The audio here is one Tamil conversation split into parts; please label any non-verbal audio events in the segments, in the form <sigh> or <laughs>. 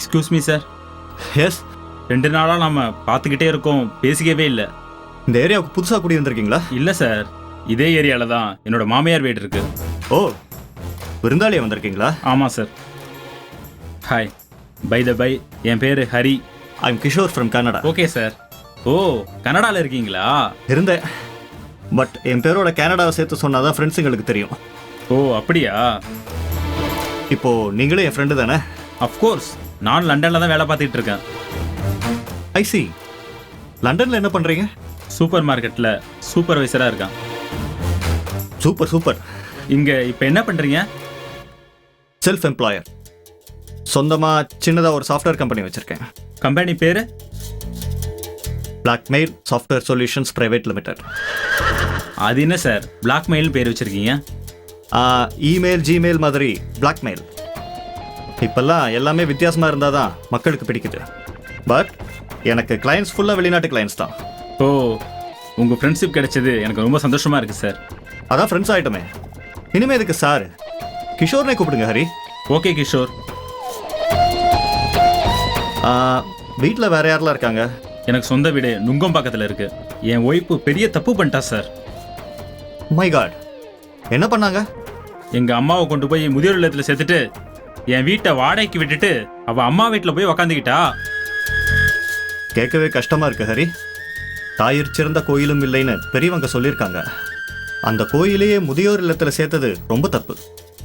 எக்ஸ்கியூஸ் மீ சார் எஸ் ரெண்டு நாளாக நம்ம பார்த்துக்கிட்டே இருக்கோம் பேசிக்கவே இல்லை. இந்த ஏரியாவுக்கு புதுசாக குடி வந்திருக்கீங்களா இல்லை சார் இதே ஏரியாவில் தான் என்னோட மாமியார் வீடு இருக்கு. ஓ விருந்தாளியா வந்திருக்கீங்களா? ஆமாம் sir hi by the by என் பேர் Hari. I am Kishore from Canada okay sir ஓ கனடாவில் இருக்கீங்களா? இருந்தேன். பட் என் பேரோட கனடாவை சேர்த்து சொன்னாதான் ஃப்ரெண்ட்ஸுங்களுக்கு தெரியும். ஓ அப்படியா? இப்போ நீங்களும் என் ஃப்ரெண்டு தானே? அஃப்கோர்ஸ் நான் லண்டனில் தான் வேலை பார்த்துக்கிட்டு இருக்கேன். ஐ சி லண்டனில் என்ன பண்ணுறீங்க சூப்பர் மார்க்கெட்டில் சூப்பர்வைசராக இருக்கேன். Super super. இங்கே இப்போ என்ன பண்ணுறீங்க செல்ஃப் எம்ப்ளாயர் சொந்தமாக சின்னதாக ஒரு சாஃப்ட்வேர் கம்பெனி வச்சுருக்கேன். கம்பெனி பேர்? Blackmail software solutions private limited அது என்ன சார்? பிளாக்மெயில் பேர் வச்சுருக்கீங்க? இமெயில் ஜிமெயில் மாதிரி பிளாக்மெயில் இப்போல்லாம் எல்லாமே வித்தியாசமாக இருந்தால் தான் மக்களுக்கு பிடிக்குது. பட் எனக்கு கிளைண்ட்ஸ் ஃபுல்லாக வெளிநாட்டு கிளைண்ட்ஸ் தான். ஓ உங்கள் ஃப்ரெண்ட்ஷிப் கிடைச்சது எனக்கு ரொம்ப சந்தோஷமாக இருக்குது சார் அதான் ஃப்ரெண்ட்ஸ் ஆகிட்டோமே இனிமே இதுக்கு சார் கிஷோர்னே கூப்பிடுங்க ஹரி. ஓகே கிஷோர். வீட்டில் வேற யாரெல்லாம் இருக்காங்க? எனக்கு சொந்த வீடு நுங்கம் பக்கத்தில் இருக்கு. என் ஒய்ஃபு பெரிய தப்பு பண்ணிட்டா சார் மை காட் என்ன பண்ணாங்க? எங்கள் அம்மாவை கொண்டு போய் முதியோர் இல்லத்தில் சேர்த்துட்டு என் வீட்டை வாடகைக்கு விட்டுட்டு அவள் அம்மா வீட்டில் போய் உக்காந்துக்கிட்டா? கேட்கவே கஷ்டமா இருக்கு ஹரி. தாயிற் சிறந்த கோயிலும் இல்லைன்னு பெரியவங்க சொல்லியிருக்காங்க. அந்த கோயிலையே முதியோர் இல்லத்தில் சேர்த்தது ரொம்ப தப்பு.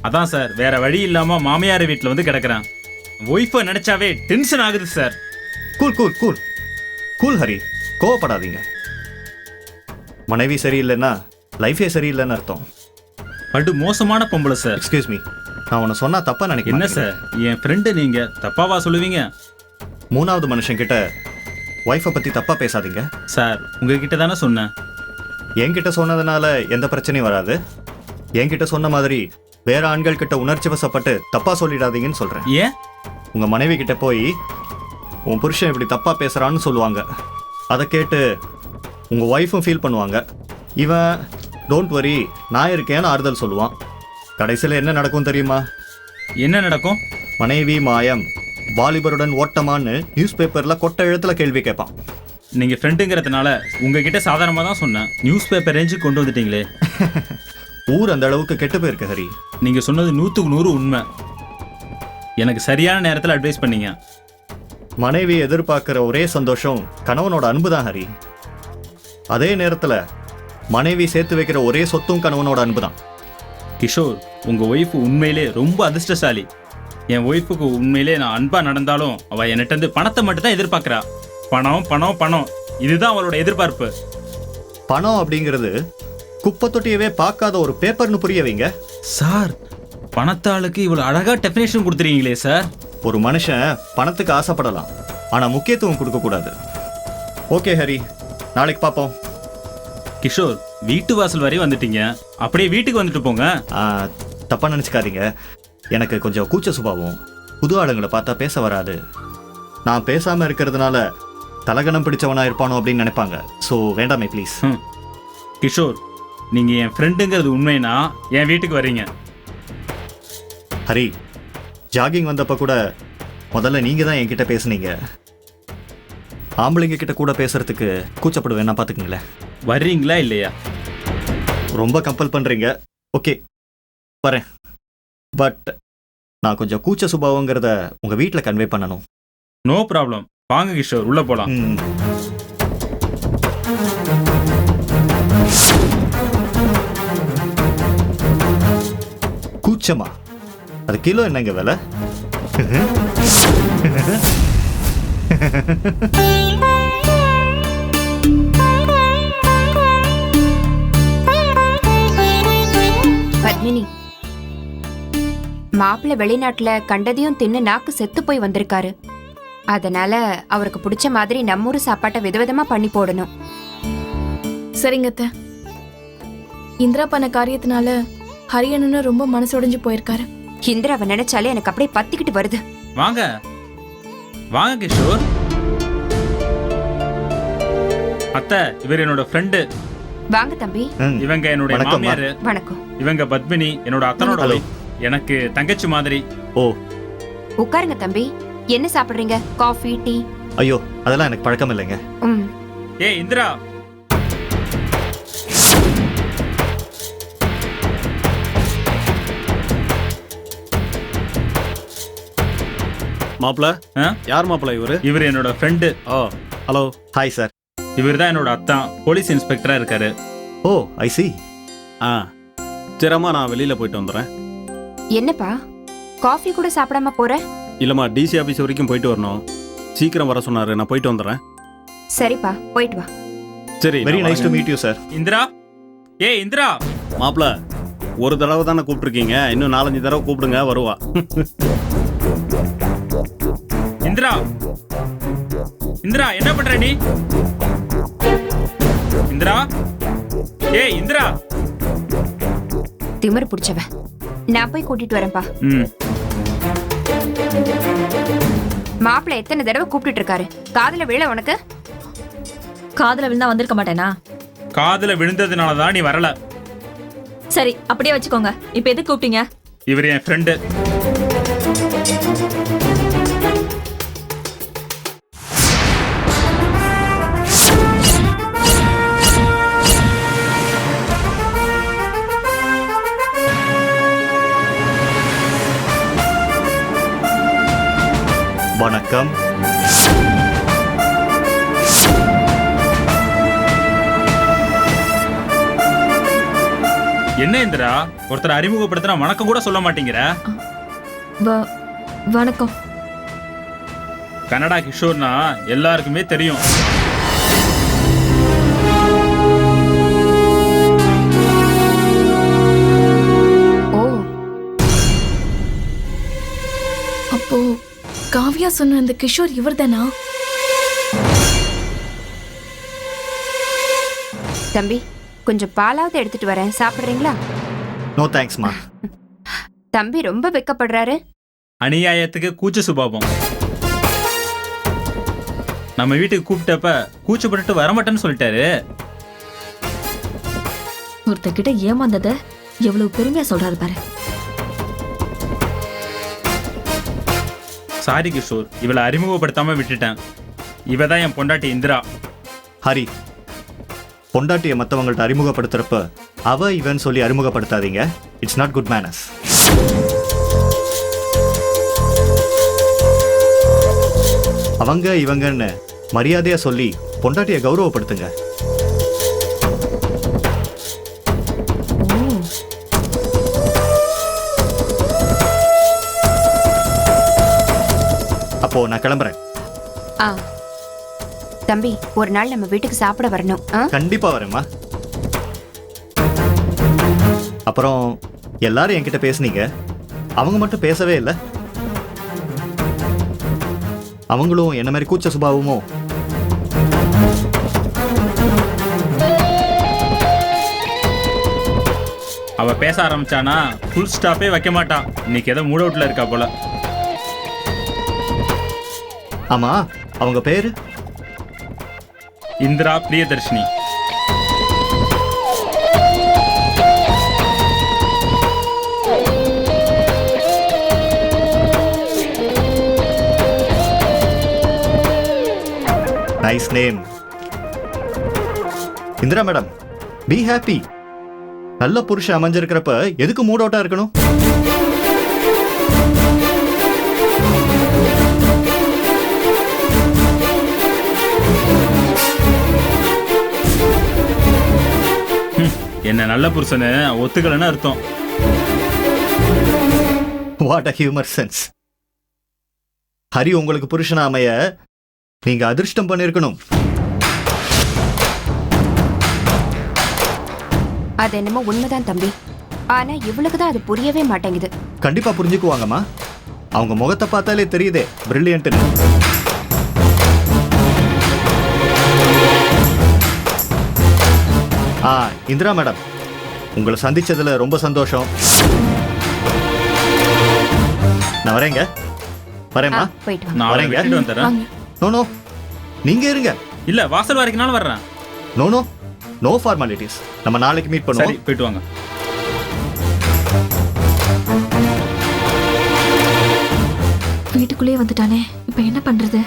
அதான் சார் வேற வழி இல்லாமல் மாமியார் வீட்டில் வந்து கிடக்குறேன். ஒய்ஃபை நினச்சாவே டென்ஷன் ஆகுது sir. Cool cool cool. Cool Hari. கோவப்படாதீங்க. மனைவி சரியில்லைன்னா லைஃபே சரியில்லைன்னு அர்த்தம். படு மோசமான பொம்பளை சார். எக்ஸ்கியூஸ் மீ நான் உன்னை சொன்னா தப்பா நினைக்கிறேன் என்ன சார்? என் ஃப்ரெண்டு நீங்கள் தப்பாவா சொல்லுவீங்க? மூணாவது மனுஷன் கிட்ட ஒய்ஃபை பத்தி தப்பா பேசாதீங்க. சார் உங்ககிட்ட தானே சொன்னேன். என்கிட்ட சொன்னதுனால எந்த பிரச்சனையும் வராது. என்கிட்ட சொன்ன மாதிரி வேற ஆண்கள் கிட்ட உணர்ச்சி வசப்பட்டு தப்பா சொல்லிடாதீங்கன்னு சொல்றேன். ஏன்? உங்க மனைவி கிட்ட போய் உன் புருஷன் இப்படி தப்பா பேசுறான்னு சொல்லுவாங்க. அதை கேட்டு உங்க ஒய்ஃபும் ஃபீல் பண்ணுவாங்க. இவன் டோன்ட் வரி நான் இருக்கேன்னு ஆறுதல் சொல்லுவான். கடைசியில் என்ன நடக்கும் தெரியுமா? என்ன நடக்கும்? மனைவி மாயம் வாலிபருடன் ஓட்டமான்னு நியூஸ் பேப்பர்ல கொட்ட எழுத்துல கேள்வி கேட்பான். நீங்கள் ஃப்ரெண்டுங்கிறதுனால உங்ககிட்ட சாதாரணமாக தான் சொன்னேன். நியூஸ் பேப்பர் ரேஞ்சுக்கு கொண்டு வந்துட்டீங்களே. <laughs> ஊர் அந்த அளவுக்கு கெட்டு போயிருக்கு ஹரி. நீங்கள் சொன்னது நூற்றுக்கு நூறு உண்மை. எனக்கு சரியான நேரத்தில் அட்வைஸ் பண்ணீங்க. மனைவி எதிர்பார்க்கிற ஒரே சந்தோஷம் கணவனோட அன்பு தான் ஹரி. அதே நேரத்துல மனைவி சேர்த்து வைக்கிற ஒரே சொத்தும் கணவனோட அன்பு தான். கிஷோர் உங்கள் ஒய்ஃபு உண்மையிலே ரொம்ப அதிர்ஷ்டசாலி. என் ஒய்ஃபுக்கு உண்மையிலே நான் அன்பாக நடந்தாலும் அவள் என்கிட்ட பணத்தை மட்டும் தான் எதிர்பார்க்குறா. பணம் பணம் பணம். இதுதான் அவளோட எதிர்பார்ப்பு. பணம் அப்படிங்கிறது குப்பை தொட்டியவே பார்க்காத ஒரு பேப்பர்னு புரிய வைங்க. சார் பணத்தாளுக்கு இவ்வளோ அழகாக டெஃபினேஷன் கொடுத்துருக்கீங்களே சார். ஒரு மனுஷன் பணத்துக்கு ஆசைப்படலாம் ஆனா முக்கியத்துவம் கொடுக்க கூடாது ஓகே ஹரி நாளைக்கு பார்ப்போம். கிஷோர் வீட்டு வாசல் வரை வந்துட்டீங்க. அப்படியே வீட்டுக்கு வந்துட்டு போங்க. ஆ, தப்பா நினச்சிக்காதீங்க. எனக்கு கொஞ்சம் கூச்ச சுபாவம். புது ஆளுங்களை பார்த்தா பேச வராது. நான் பேசாம இருக்கிறதுனால தலகணம் பிடிச்சவனா இருப்பானோ அப்படின்னு நினைப்பாங்க. ஸோ வேண்டாமே ப்ளீஸ் ஹம். கிஷோர் நீங்கள் என் ஃப்ரெண்டுங்கிறது உண்மைனா என் வீட்டுக்கு வர்றீங்க ஹரி ஜாகிங் வந்தப்ப கூட முதல்ல நீங்க தான் என்கிட்ட பேசுனீங்க. ஆம்பளைங்க கிட்ட கூட பேசுறதுக்கு கூச்சப்படுவேன் நான் பார்த்துக்குங்களேன் வர்றீங்களா இல்லையா? ரொம்ப கம்பல் பண்றீங்க. ஓகே வரேன். பட் நான் கொஞ்சம் கூச்ச சுபாவங்கிறத உங்க வீட்டில் கன்வே பண்ணணும். நோ ப்ராப்ளம் வாங்க கிஷோர். உள்ளே போகலாம். கூச்சமா? அது கிலோ என்னங்க விலை? <laughs> பத்மினி. மாப்பிள்ளை வெளிநாட்டுல கண்டதையும் தின்னு நாக்கு செத்து போய் வந்திருக்காரு. அதனால அவருக்கு பிடிச்ச மாதிரி நம்ம ஊர் சாப்பாட்டை விதவிதமா பண்ணி போடணும். சரிங்க அத்தை. இந்திரா பண்ண காரியத்தினால ஹரியனு ரொம்ப மனசுடைஞ்சு போயிருக்காரு. இந்திராவை நினைச்சாலே எனக்கு அப்படியே பத்திக்கிட்டு வருது. வாங்க. வாங்க கிஷோர். அத்தை இவர் என்னோட ஃப்ரெண்டு வாங்க தம்பி. இவங்க என்னுடைய வணக்கம்மா. மாமியார். வணக்கம். இவங்க பத்மினி என்னோட அத்தனோட. எனக்கு தங்கச்சி மாதிரி. ஓ. உட்காருங்க தம்பி. என்ன சாப்பிடுறீங்க? Coffee tea? ஐயோ அதெல்லாம் எனக்கு பழக்கம் இல்லைங்க. ஏய் இந்திரா. மாப்பிள? யார் மாப்பிள இவரு? இவர் என்னோட ஃப்ரெண்டு ஓ. ஹலோ ஹாய் சார் இவர் தான் என்னோட அத்தான் போலீஸ் இன்ஸ்பெக்டரா இருக்காரு. ஓ ஐ சி ஆ. சரிம்மா நான் வெளியில போயிட்டு வந்துடுறேன். என்னப்பா? காஃபி கூட சாப்பிடாம போற? இல்லம்மா டிசி ஆஃபீஸ் வரைக்கும் போயிட்டு வரணும். சீக்கிரம் வர சொன்னாரு நான் போயிட்டு வந்துடுறேன். சரிப்பா போயிட்டு வா. சரி very nice to meet you sir Indira? ஏய் இந்திரா! மாப்பிள ஒரு தடவை தானே கூப்பிட்டுருக்கீங்க. இன்னும் நாலஞ்சு தடவை கூப்பிடுங்க வருவா. இந்திரா! இந்திரா என்ன பண்ற நீ? இந்திரா? ஏய் இந்திரா. திமிரு பிடிச்சவன் நான் போய் கூட்டிட்டு வரேன்ப்பா. ம். மாப்பிள்ளை எத்தனை தடவை கூப்பிட்டுட்டு இருக்காரு? காதுல விழ உனக்கு? காதுல விழுந்தா வந்திருக்க மாட்டேனா? காதுல விழுந்ததுனால தான் நீ வரல. சரி அப்படியே வச்சுக்கோங்க. இப்ப எதுக்கு கூப்பிட்டீங்க? இவர் என் ஃப்ரெண்டு வணக்கம். என்ன இந்திரா? ஒருத்தர் அறிமுகப்படுத்தினா வணக்கம் கூட சொல்ல மாட்டேங்கிற? வ- வணக்கம். கனடா கிஷோர்னா எல்லாருக்குமே தெரியும். காவியா சொன்ன அந்த கிஷோர் இவர்தானா? தம்பி கொஞ்சம் பாலாவது எடுத்துட்டு வரேன். சாப்பிடுறீங்களா? நோ தேங்க்ஸ்மா தம்பி ரொம்ப வெக்கப்படுறாரு. அநியாயத்துக்கு கூச்ச சுபாவம். நம்ம வீட்டுக்கு கூப்பிட்டப்ப கூச்சப்பட்டுட்டு வரமாட்டேன்னு சொல்லிட்டாரு. ஒருத்தர்கிட்ட ஏமாந்தத எவ்வளவு பெருமையா சொல்றாரு பாரு. சாரி கிஷோர். இவளை அறிமுகப்படுத்தாம விட்டுட்டேன். இவ தான் என் பொண்டாட்டி இந்திரா. ஹரி பொண்டாட்டியை மற்றவங்கள்ட்ட அறிமுகப்படுத்துறப்ப அவ இவன் சொல்லி அறிமுகப்படுத்தாதீங்க. இட்ஸ் நாட் குட் மேனஸ் அவங்க இவங்கன்னு மரியாதையா சொல்லி பொண்டாட்டியை கௌரவப்படுத்துங்க. அப்போ நான் கிளம்புறேன். ஆ. தம்பி ஒரு நாள் நம்ம வீட்டுக்கு சாப்பிட வரணும். ஆ? கண்டிப்பா வரேம்மா. அப்புறம் எல்லாரும் என்கிட்ட பேசுனீங்க. அவங்க மட்டும் பேசவே இல்லை. அவங்களும் என்ன மாதிரி கூச்ச சுபாவமோ. அவ பேச ஆரம்பிச்சானா ஃபுல் ஸ்டாப்பே வைக்க மாட்டான் இன்னைக்கு ஏதோ மூட் அவுட்ல இருக்கா போல. ஆமா அவங்க பேரு? Indira Priyadarshini. Nice name Indira madam be happy நல்ல புருஷன் அமைஞ்சிருக்கிறப்ப எதுக்கு மூட் அவுட்டா இருக்கணும்? என்ன நல்ல புருஷனு ஒத்துக்கலன்னு அர்த்தம். What a humour sense Hari உங்களுக்கு புருஷனா அமைய நீங்க அதிர்ஷ்டம் பண்ணிருக்கணும். அது என்னமோ உண்மைதான் தம்பி. ஆனா இவளுக்கு தான் அது புரியவே மாட்டேங்குது. கண்டிப்பா புரிஞ்சுக்குவாங்கம்மா. அவங்க முகத்தை பார்த்தாலே தெரியுதே பிரில்லியன்ட்னு ஆ இந்திரா மேடம் உங்களை சந்திச்சதுல ரொம்ப சந்தோஷம். நான் வரேங்க ஆ, வரேம்மா. போயிட்டு வா நான் அவரை வரேங்க. விட்டுட்டு வந்துடுறேன். நோ நோ நீங்க இருங்க. இல்ல வாசல் வரைக்கும்னாலும் வர்றேன். நோ நோ நோ ஃபார்மாலிட்டிஸ் நம்ம நாளைக்கு மீட் சரி பண்ணுவோம் போயிட்டு வாங்க. வீட்டுக்குள்ளேயே வந்துட்டானே. இப்போ என்ன பண்றது?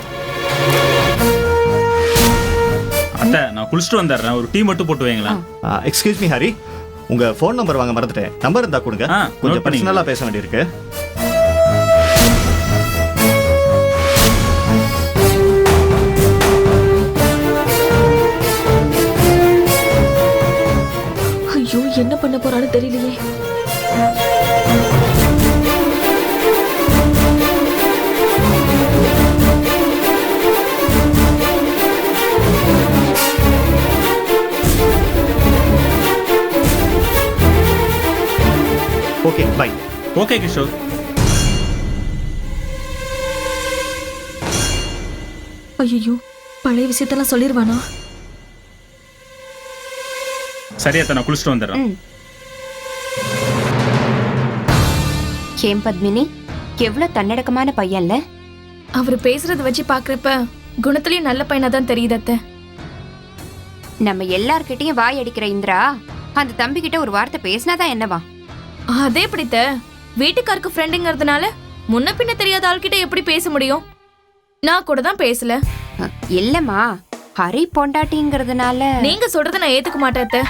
அத்தை நான் குளிச்சுட்டு வந்துடுறேன் ஒரு டீ மட்டும் போட்டு வைங்களா எக்ஸ்கியூஸ் மீ ஹரி. உங்க ஃபோன் நம்பர் வாங்க மறந்துட்டேன். நம்பர் இருந்தா கொடுங்க. ஆ, கொஞ்சம் பண்ணிக்கங்க. பர்சனலா பேச வேண்டியிருக்கு. ஐயோ என்ன பண்ண போறான்னு தெரியலையே. ஓகே பை ஓகே கிஷோர் ஐயோ பழைய விஷயத்தெல்லாம் சொல்லிடுவானா சரி அத்தை நான் குளிச்சுட்டு வந்துடுறேன். ஏன் பத்மினி? எவ்வளவு தன்னடக்கமான பையன்ல? அவர் பேசுறத வச்சு பாக்குறப்ப குணத்திலயும் நல்ல பையனா தான் தெரியுது அத்தை. நம்ம எல்லார்கிட்டயும் வாய் அடிக்கிற இந்திரா அந்த தம்பி கிட்ட ஒரு வார்த்தை பேசினாதான் என்னவா? அதே பிடித்த. வீட்டுக்காருக்கு ஃப்ரெண்டுங்கிறதுனால முன்ன பின்ன தெரியாத ஆள்கிட்ட எப்படி பேச முடியும்? நான் கூட தான் பேசல. இல்லம்மா. ஹரி பொண்டாட்டிங்கிறதுனால. நீங்க சொல்றத நான் ஏத்துக்க மாட்டேன் அத்தை.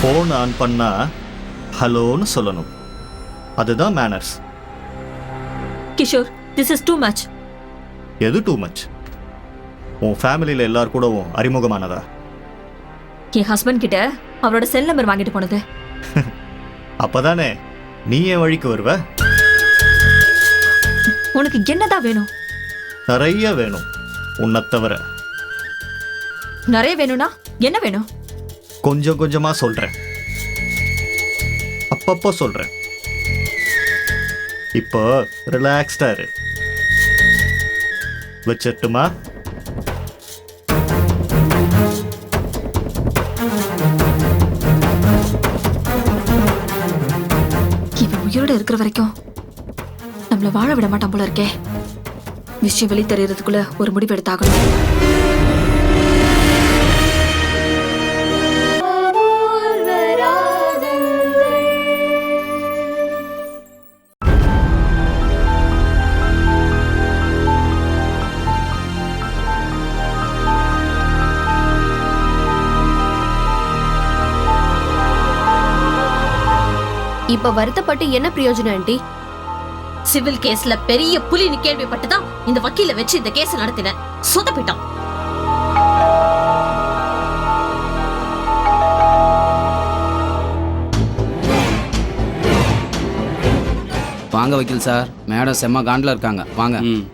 ஃபோன் ஆன் பண்ணா ஹலோன்னு சொல்லணும். அதுதான் manners Kishore this is too much எது டூ மச் உன் ஃபேமிலியில் எல்லார் கூடவும் அறிமுகமானதா? என் ஹஸ்பண்ட் கிட்ட அவரோட செல் நம்பர் வாங்கிட்டு போனது. <laughs> அப்பதானே நீ என் வழிக்கு வருவ? உனக்கு என்னதான் வேணும்? நிறைய வேணும் உன்னை தவிர. நிறைய வேணும்னா என்ன வேணும்? கொஞ்சம் கொஞ்சமா சொல்றேன். அப்பப்போ சொல்றேன். இப்போ ரிலாக்ஸ்டா இரு. வச்சிட்டுமா இவன் உயிரோட இருக்கிற வரைக்கும் நம்மள வாழ விட மாட்டான் போல இருக்கே. விஷயம் வெளி தெரியறதுக்குள்ள ஒரு முடிவு எடுத்தாகணும். இப்ப வருத்தப்பட்டு என்ன பிரயோஜனம் ஆண்டி? சிவில் கேஸ்ல பெரிய புலின்னு கேள்விப்பட்டு தான் இந்த வக்கீல வச்சு இந்த கேஸ் நடத்தினேன் சொதப்பிட்டான் வாங்க வக்கீல் சார். மேடம் செம்ம காண்டில் இருக்காங்க. வாங்க. ம்.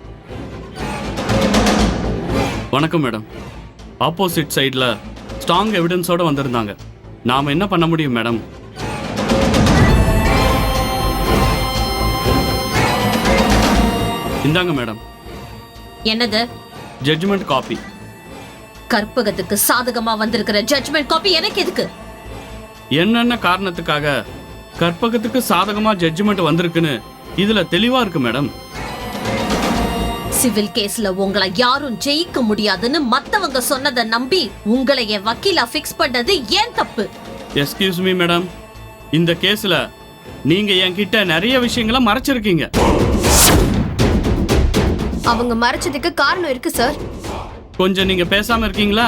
வணக்கம் மேடம். ஆப்போசிட் சைடில் ஸ்ட்ராங் எவிடன்ஸோட வந்திருந்தாங்க. நாம் என்ன பண்ண முடியும் மேடம்? இந்தாங்க மேடம். என்னது? ஜட்ஜ்மெண்ட் காப்பி கற்பகத்துக்கு சாதகமா வந்திருக்கிற ஜட்ஜ்மெண்ட் காப்பி எனக்கு எதுக்கு? என்னென்ன காரணத்துக்காக கற்பகத்துக்கு சாதகமாக ஜட்ஜ்மெண்ட் வந்திருக்குன்னு இதில் தெளிவாக இருக்கு மேடம். சிவில் கேஸ்ல உங்களை யாரும் ஜெயிக்க முடியாதுன்னு மத்தவங்க சொன்னதை நம்பி உங்களை என் வக்கீலா ஃபிக்ஸ் பண்ணது ஏன் தப்பு? எஸ்கியூஸ் மீ மேடம் இந்த கேஸில் நீங்கள் என்கிட்ட நிறைய விஷயங்களை மறைச்சிருக்கீங்க. அவங்க மறைச்சதுக்கு காரணம் இருக்கு சார் கொஞ்சம் நீங்க பேசாம இருக்கீங்களா?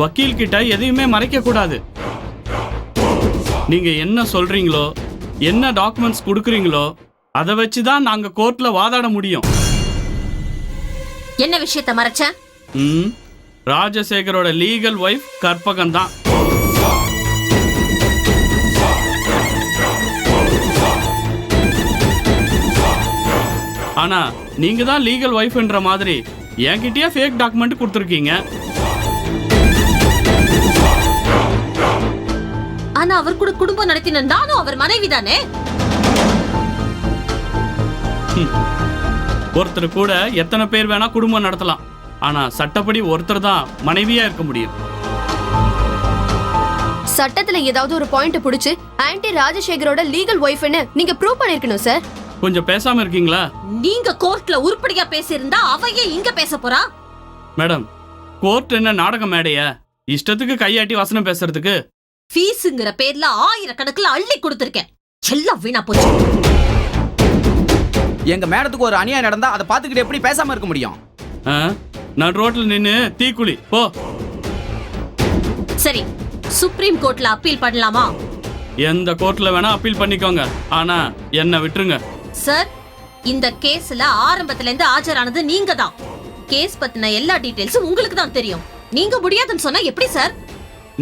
வக்கீல் கிட்ட எதையுமே மறைக்க கூடாது. நீங்க என்ன சொல்றீங்களோ என்ன டாக்குமெண்ட்ஸ் கொடுக்குறீங்களோ அதை வச்சு தான் நாங்க கோர்ட்ல வாதாட முடியும். என்ன விஷயத்த மறைச்சேன் ம் ராஜசேகரோட லீகல் ஒய்ஃப் கற்பகம் தான் ஆனா நீங்க தான் லீகல் ஒய்ஃப்ன்ற மாதிரி என்கிட்டயே ஃபேக் டாக்குமெண்ட் கொடுத்துருக்கீங்க. ஆனா அவர் கூட குடும்பம் நடத்தின நானும் அவர் மனைவி தானே ஒருத்தர் கூட எத்தனை பேர் வேணா குடும்பம் நடத்தலாம். ஆனா சட்டப்படி ஒருத்தர் தான் மனைவியா இருக்க முடியும். சட்டத்துல ஏதாவது ஒரு பாயிண்ட் புடிச்சு ஆன்டி ராஜசேகரோட லீகல் ஒய்ஃப்னு நீங்க ப்ரூவ் பண்ணிருக்கணும் சார் கொஞ்சம் பேசாம இருக்கீங்களா? நீங்க கோர்ட்ல உருப்படியா பேசியிருந்தா அவையே இங்க பேச போறா? மேடம் கோர்ட் என்ன நாடக மேடையா? இஷ்டத்துக்கு கையாட்டி வசனம் பேசுறதுக்கு. ஃபீஸுங்கிற பேர்ல ஆயிரக்கணக்குல அள்ளி கொடுத்திருக்கேன். எல்லாம் வீணா போச்சு. எங்க மேடத்துக்கு ஒரு அநியாயம் நடந்தா அதை பார்த்துக்கிட்டு எப்படி பேசாம இருக்க முடியும்? ஆ? நான் ரோட்ல நின்னு தீக்குழி. போ. சரி சுப்ரீம் கோர்ட்ல அப்பீல் பண்ணலாமா? எந்த கோர்ட்ல வேணா அப்பீல் பண்ணிக்கோங்க. ஆனா என்ன விட்டுருங்க. சார் இந்த கேஸ்ல ஆரம்பத்துல இருந்து ஆஜரானது நீங்க தான் கேஸ் பத்தின எல்லா டீடைல்ஸும் உங்களுக்கு தான் தெரியும். நீங்க முடியாதுன்னு சொன்னா எப்படி சார்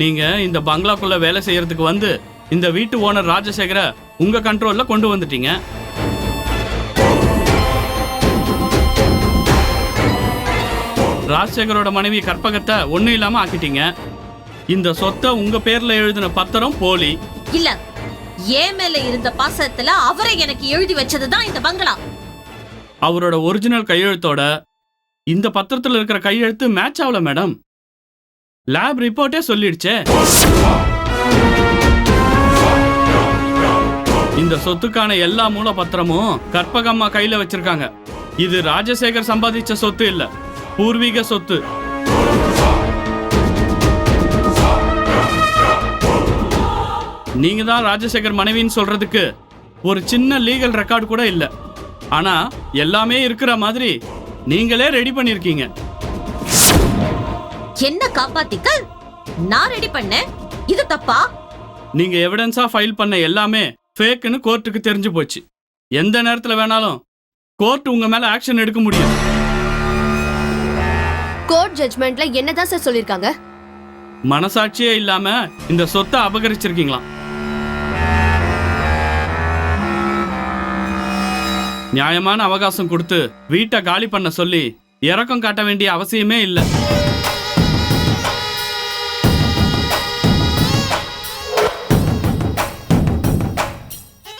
நீங்க இந்த பங்களாக்குள்ள வேலை செய்யறதுக்கு வந்து இந்த வீட்டு ஓனர் ராஜசேகர உங்க கண்ட்ரோல்ல கொண்டு வந்துட்டீங்க. ராஜசேகரோட மனைவி கற்பகத்தை ஒண்ணும் இல்லாம ஆக்கிட்டீங்க. இந்த சொத்தை உங்க பேர்ல எழுதின பத்திரம் போலி. இல்ல ஏன் மேல இருந்த பாசத்துல அவரை எனக்கு எழுதி வச்சதுதான் இந்த பங்களா. அவரோட ஒரிஜினல் கையெழுத்தோட இந்த பத்திரத்துல இருக்கிற கையெழுத்து மேட்ச் ஆகல மேடம் லேப் ரிப்போர்ட்டே சொல்லிடுச்சே. இந்த சொத்துக்கான எல்லா மூல பத்திரமும் கற்பகம்மா கையில வச்சிருக்காங்க. இது ராஜசேகர் சம்பாதிச்ச சொத்து இல்ல பூர்வீக சொத்து. நீங்க தான் ராஜசேகர் மனைவின்னு சொல்றதுக்கு ஒரு சின்ன லீகல் ரெக்கார்டு கூட இல்ல. ஆனா எல்லாமே இருக்கிற மாதிரி நீங்களே ரெடி பண்ணிருக்கீங்க. என்ன காப்பாத்திக்க நான் ரெடி பண்ணேன். இது தப்பா? நீங்க எவிடன்ஸா ஃபைல் பண்ண எல்லாமே ஃபேக்குன்னு கோர்ட்டுக்கு தெரிஞ்சு போச்சு. எந்த நேரத்துல வேணாலும் கோர்ட் உங்க மேல ஆக்ஷன் எடுக்க முடியும். கோர்ட் ஜட்மெண்ட்ல என்னதான் சார் சொல்லிருக்காங்க மனசாட்சியே இல்லாம இந்த சொத்தை அபகரிச்சிருக்கீங்களாம். நியாயமான அவகாசம் கொடுத்து வீட்டை காலி பண்ண சொல்லி இறக்கம் காட்ட வேண்டிய அவசியமே இல்லை.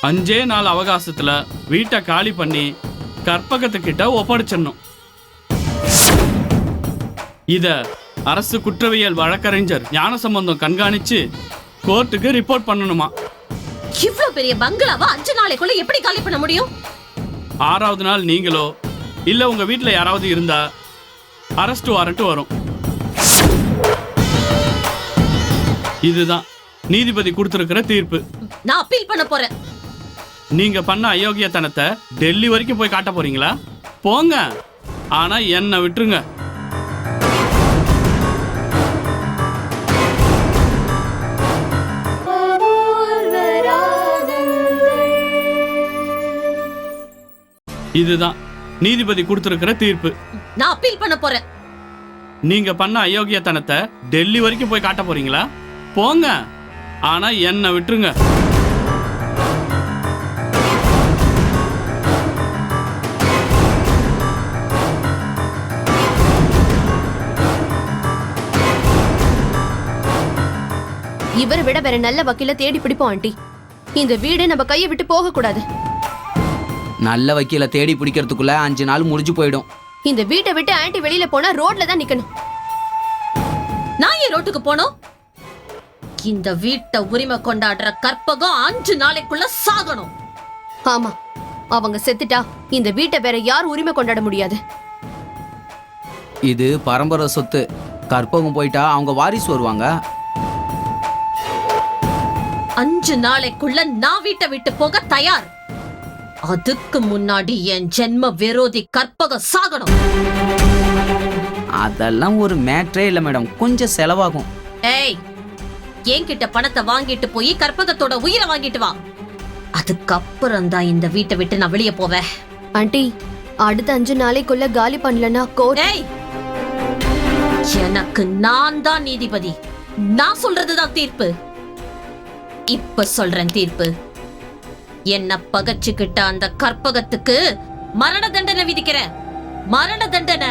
அஞ்சே நாள் அவகாசத்துல வீட்டை காலி பண்ணி கற்பகத்துக்கிட்ட ஒப்படைச்சிடணும். இத அரசு குற்றவியல் வழக்கறிஞர் ஞான சம்பந்தம் கண்காணிச்சு கோர்ட்டுக்கு ரிப்போர்ட் பண்ணணுமா? இவ்வளவு பெரிய பங்களாவை அஞ்சு நாளைக்குள்ள எப்படி காலி பண்ண முடியும்? ஆறாவது நாள் நீங்களோ இல்ல உங்க வீட்ல யாராவது இருந்தா அரெஸ்ட் வாரண்ட் வரும். இதுதான் நீதிபதி கொடுத்திருக்கிற தீர்ப்பு. நான் அப்பீல் பண்ண போறேன். நீங்க பண்ண அயோக்கியத்தனத்தை டெல்லி வரைக்கும் போய் காட்ட போறீங்களா? போங்க. ஆனா என்ன விட்டுருங்க. இதுதான். நீதிபதி கொடுத்திருக்கிற தீர்ப்பு. நான் அப்பீல் பண்ண போறேன். நீங்க பண்ண அயோக்கியத்தனத்தை டெல்லி வரைக்கும் போய் காட்ட போறீங்களா? போங்க. ஆனா என்ன விட்டுருங்க. இவரை விட வேற நல்ல வக்கீல தேடி பிடிப்போம் ஆண்டி. இந்த வீடு நம்ம கையை விட்டு போக கூடாது நல்ல வக்கீல தேடி பிடிக்கிறதுக்குள்ள அஞ்சு நாள் முடிஞ்சு போயிடும். இந்த வீட்டை விட்டு ஆண்டி வெளியில போனா ரோட்ல தான் நிக்கணும். நான் ஏன் ரோட்டுக்கு போனோம்? இந்த வீட்டை உரிமை கொண்டாடுற கற்பகம் அஞ்சு நாளைக்குள்ள சாகணும். ஆமா அவங்க செத்துட்டா இந்த வீட்டை வேற யார் உரிமை கொண்டாட முடியாது. இது பரம்பரை சொத்து. கற்பகம் போயிட்டா அவங்க வாரிசு வருவாங்க. அஞ்சு நாளைக்குள்ள நான் வீட்டை விட்டு போக தயார். அதுக்கு முன்னாடி என் ஜென்ம விரோதி கற்பகம் சாகணும் அதெல்லாம் ஒரு மேட்ரே இல்லை மேடம் கொஞ்சம் செலவாகும். ஏய் என்கிட்ட பணத்தை வாங்கிட்டு போய் கற்பகத்தோட உயிரை வாங்கிட்டு வா. அதுக்கப்புறம் தான் இந்த வீட்டை விட்டு நான் வெளியே போவேன். ஆண்டி அடுத்த அஞ்சு நாளைக்குள்ள காலி பண்ணலனா கோர்ட் ஏய் எனக்கு நான் தான் நீதிபதி. நான் சொல்றதுதான் தீர்ப்பு. இப்ப சொல்றேன் தீர்ப்பு. என்ன பகச்சுக்கிட்ட அந்த கற்பகத்துக்கு? மரண தண்டனை விதிக்கிறேன். மரண தண்டனை.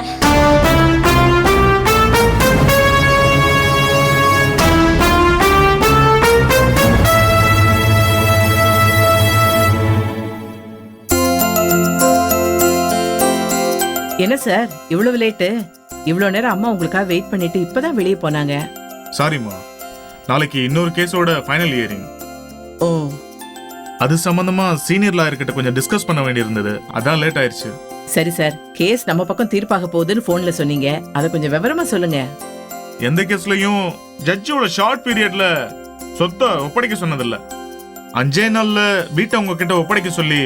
என்ன சார் இவ்வளவு லேட்டு? இவ்வளவு நேரம் அம்மா உங்களுக்காக வெயிட் பண்ணிட்டு இப்பதான் வெளியே போனாங்க. சாரிம்மா நாளைக்கு இன்னொரு கேஸோட ஃபைனல் இயரிங் ஓ அது சம்பந்தமா சீனியர் லாயர் கிட்ட கொஞ்சம் டிஸ்கஸ் பண்ண வேண்டியிருந்தது. அதான் லேட் ஆயிருச்சு. சரி சார் கேஸ் நம்ம பக்கம் தீர்ப்பாக போகுதுன்னு போன்ல சொன்னீங்க. அதை கொஞ்சம் விவரமா சொல்லுங்க. எந்த கேஸ்லயும் ஜட்ஜோட ஷார்ட் பீரியட்ல சொத்தை ஒப்படைக்க சொன்னதில்ல. அஞ்சே நாள்ல வீட்டை உங்ககிட்ட ஒப்படைக்க சொல்லி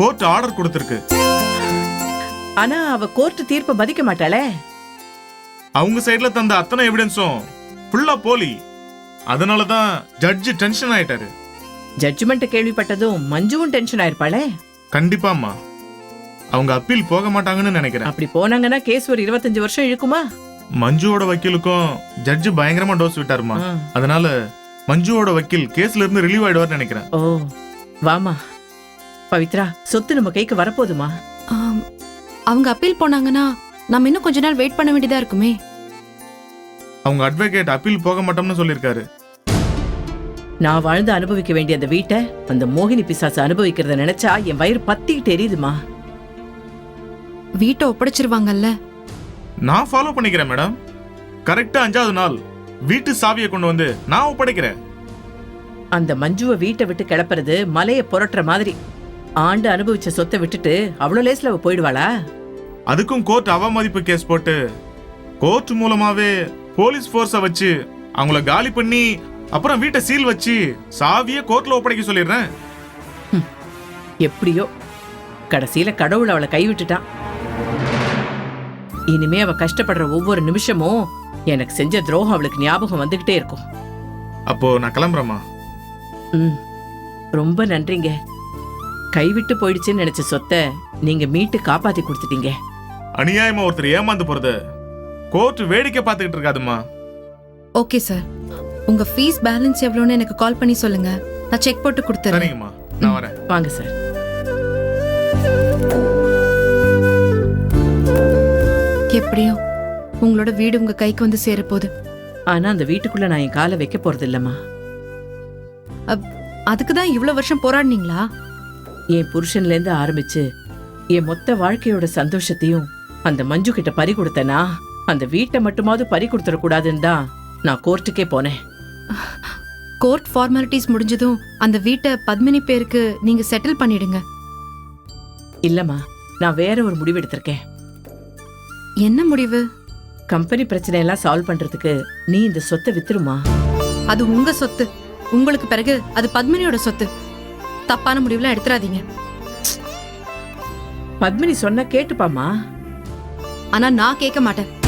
கோர்ட் ஆர்டர் கொடுத்திருக்கு. ஆனா அவ கோர்ட் தீர்ப்பை மதிக்க மாட்டாளே. அவங்க சைடுல தந்த அத்தனை எவிடன்ஸும் ஃபுல்லா போலி. அதனால தான் ஜட்ஜ் டென்ஷன் ஆயிட்டாரு. ஜட்ஜ்மெண்ட் கேள்விப்பட்டதும் மஞ்சுவும் டென்ஷன் ஆயிருப்பாளே? கண்டிப்பாம்மா. அவங்க அப்பீல் போக மாட்டாங்கன்னு நினைக்கிறேன். அப்படி போனாங்கன்னா கேஸ் ஒரு இருபத்தஞ்சு வருஷம் இழுக்குமா? மஞ்சுவோட வக்கீலுக்கும் ஜட்ஜ் பயங்கரமா டோஸ் விட்டாருமா. ஆ. அதனால மஞ்சுவோட வக்கீல் கேஸ்ல இருந்து ரிலீவ் ஆயிடுவார்னு நினைக்கிறேன். ஓ வாமா பவித்ரா சொத்து நம்ம கைக்கு வரப்போதுமா அவங்க அப்பீல் போனாங்கன்னா நம்ம இன்னும் கொஞ்ச நாள் வெயிட் பண்ண வேண்டியதா இருக்குமே. அவங்க அட்வொகேட் அப்பீல் போக மாட்டோம்னு சொல்லியிருக்காரு. நான் வாழ்ந்து அனுபவிக்க வேண்டிய அந்த வீட்டை அந்த மோகினி பிசாசு அனுபவிக்கிறத நினைச்சா என் வயிறு பத்திக்கிட்டு எரியுதுமா? வீட்டை ஒப்படைச்சிருவாங்கல்ல? நான் ஃபாலோ பண்ணிக்கிறேன் மேடம் கரெக்டா அஞ்சாவது நாள் வீட்டு சாவியை கொண்டு வந்து நான் ஒப்படைக்கிறேன். அந்த மஞ்சுவை வீட்டை விட்டு கிளப்புறது மலையை புரட்டுற மாதிரி. ஆண்டு அனுபவிச்ச சொத்தை விட்டுட்டு அவ்வளோ லேஸ்ல அவ போயிடுவாளா? அதுக்கும் கோர்ட் அவமதிப்பு கேஸ் போட்டு கோர்ட் மூலமாவே போலீஸ் ஃபோர்ஸை வச்சு அவங்கள காலி பண்ணி அப்புறம் வீட்டை சீல் வச்சு சாவியை கோர்ட்ல ஒப்படைக்க சொல்லிடுறேன். எப்படியோ? கடைசியில கடவுள் அவளை கைவிட்டுட்டான். இனிமே அவ கஷ்டப்படுற ஒவ்வொரு நிமிஷமும் எனக்கு செஞ்ச துரோகம் அவளுக்கு ஞாபகம் வந்துகிட்டே இருக்கும். அப்போ நான் கிளம்புறேம்மா. ம். ரொம்ப நன்றிங்க. கைவிட்டு போயிடுச்சுன்னு நினைச்ச சொத்தை நீங்க மீட்டு காப்பாத்தி கொடுத்துட்டீங்க. அநியாயமா ஒருத்தர் ஏமாந்து போறத கோர்ட் வேடிக்கை பார்த்துக்கிட்டு இருக்காதும்மா. Okay sir. உங்க ஃபீஸ் பேலன்ஸ் எவ்வளோன்னு எனக்கு கால் பண்ணி சொல்லுங்க. நான் செக் போட்டு கொடுத்துறேன். சரிங்கம்மா. நான் வரேன். வாங்க சார் எப்படியும் உங்களோட வீடு உங்க கைக்கு வந்து சேரப்போகுது. ஆனா அந்த வீட்டுக்குள்ள நான் என் காலை வைக்க போறது இல்லம்மா. அதுக்கு தான் இவ்வளோ வருஷம் போராடினீங்களா? என் புருஷன்ல இருந்து ஆரம்பிச்சு என் மொத்த வாழ்க்கையோட சந்தோஷத்தையும் அந்த மஞ்சு கிட்ட பறி கொடுத்தனா அந்த வீட்டை மட்டுமாவது பறி கொடுத்துடக்கூடாதுன்னு தான் நான் கோர்ட்டுக்கே போனேன். கோர்ட் ஃபார்மாலிட்டிஸ் முடிஞ்சதும் அந்த வீட்டை பத்மினி பேருக்கு நீங்க செட்டில் பண்ணிடுங்க. இல்லம்மா நான் வேற ஒரு முடிவு எடுத்திருக்கேன். என்ன முடிவு? கம்பெனி பிரச்சனை எல்லாம் சால்வ் பண்றதுக்கு நீ இந்த சொத்தை வித்துருமா? அது உங்க சொத்து. உங்களுக்கு பிறகு அது பத்மினியோட சொத்து. தப்பான முடிவுலாம் எடுத்துறாதீங்க. பத்மினி சொன்னா கேட்டுப்பாமா ஆனா நான் கேட்க மாட்டேன்.